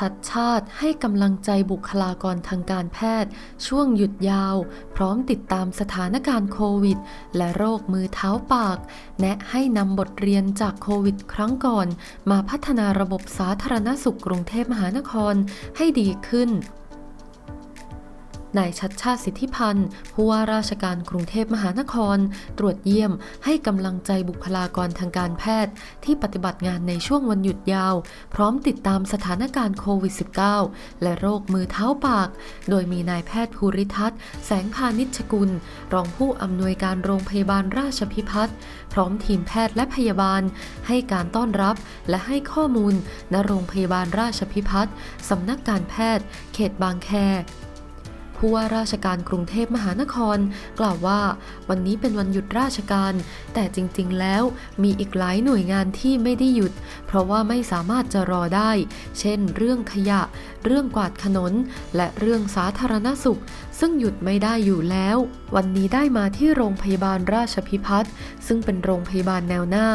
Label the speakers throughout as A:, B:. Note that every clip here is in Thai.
A: ชัดชาติให้กำลังใจบุคลากรทางการแพทย์ ช่วงหยุดยาว พร้อมติดตามสถานการณ์โควิด และโรคมือเท้าปาก แนะให้นำบทเรียนจากโควิดครั้งก่อน มาพัฒนาระบบสาธารณสุขกรุงเทพมหานครให้ดีขึ้น นายชัดชาติสิทธิพันธ์ผู้ว่าราชการกรุงเทพมหานคร ตรวจเยี่ยมให้กำลังใจบุคลากรทางการแพทย์ ที่ปฏิบัติงานในช่วงวันหยุดยาว พร้อมติดตามสถานการณ์โควิด -19 และโรคมือเท้าปาก โดยมีนายแพทย์ภูริทัศน์ แสงพานิชกุล รองผู้อำนวยการโรงพยาบาลราชพิพัฒน์พร้อมทีมแพทย์และพยาบาล ให้การต้อนรับและให้ข้อมูลณโรงพยาบาลราชพิพัฒน์สำนักการแพทย์ เขตบางแค ผู้ว่าราชการกรุงเทพมหานคร กล่าวว่า วันนี้เป็นวันหยุดราชการ แต่จริงๆ แล้วมีอีกหลายหน่วยงานที่ไม่ได้หยุด เพราะว่าไม่สามารถจะรอได้ เช่น เรื่องขยะ เรื่องกวาดถนน และเรื่องสาธารณสุข ซึ่งหยุดไม่ได้อยู่แล้ว วันนี้ได้มาที่โรงพยาบาลราชพิพัฒน์ซึ่งเป็นโรงพยาบาลแนวหน้า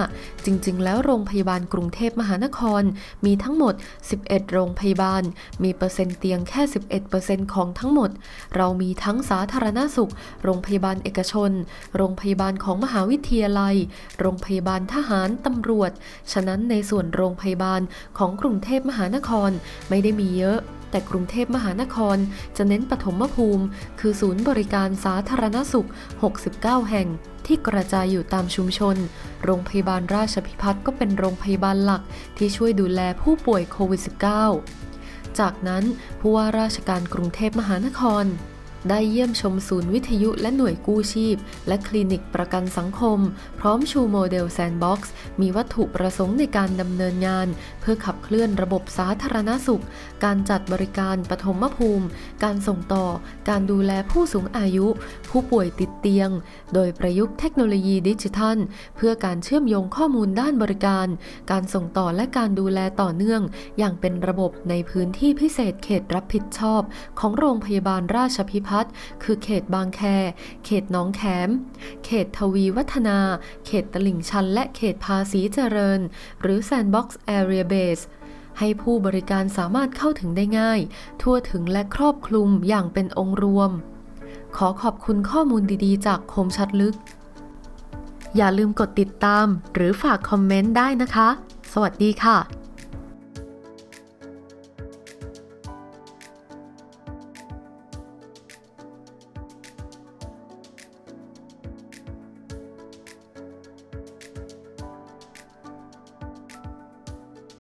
A: จริง ๆ แล้วโรงพยาบาลกรุงเทพมหานคร มีทั้งหมด 11 โรงพยาบาล มีเปอร์เซ็นต์เตียงแค่ 11%ของทั้งหมดเรามีทั้งสาธารณสุข โรงพยาบาลเอกชน โรงพยาบาลของมหาวิทยาลัย โรงพยาบาลทหาร ตำรวจ ฉะนั้นในส่วนโรงพยาบาลของกรุงเทพมหานครไม่ได้มีเยอะแต่กรุงเทพมหานครจะเน้นปฐมภูมิ คือศูนย์บริการสาธารณสุข 69 แห่งที่กระจายอยู่ตามชุมชน โรงพยาบาลราชพิพัฒน์ก็เป็นโรงพยาบาลหลักที่ช่วยดูแลผู้ป่วยโควิด -19 จากนั้นผู้ว่าราชการกรุงเทพมหานคร ได้เยี่ยมชมศูนย์วิทยุและหน่วยกู้ชีพ และคลินิกประกันสังคม พร้อมชูโมเดลแซนด์บ็อกซ์มีวัตถุประสงค์ในการดำเนินงาน เพื่อขับเคลื่อนระบบสาธารณสุข การจัดบริการปฐมภูมิ การส่งต่อ การดูแลผู้สูงอายุ ผู้ป่วยติดเตียง โดยประยุกต์เทคโนโลยีดิจิทัล เพื่อการเชื่อมโยงข้อมูลด้านบริการ การส่งต่อและการดูแลต่อเนื่อง อย่างเป็นระบบในพื้นที่พิเศษเขตรับผิดชอบ ของโรงพยาบาลราชพิพัฒน์คือเขตบางแค เขตหนองแขม เขตทวีวัฒนา เขตตลิ่งชัน และเขตภาษีเจริญ หรือ Sandbox Area Base ให้ผู้บริการสามารถเข้าถึงได้ง่าย ทั่วถึงและครอบคลุมอย่างเป็นองค์รวม ขอขอบคุณข้อมูลดีๆ จากคมชัดลึก อย่าลืมกดติดตาม หรือฝากคอมเมนต์ได้นะคะ สวัสดีค่ะ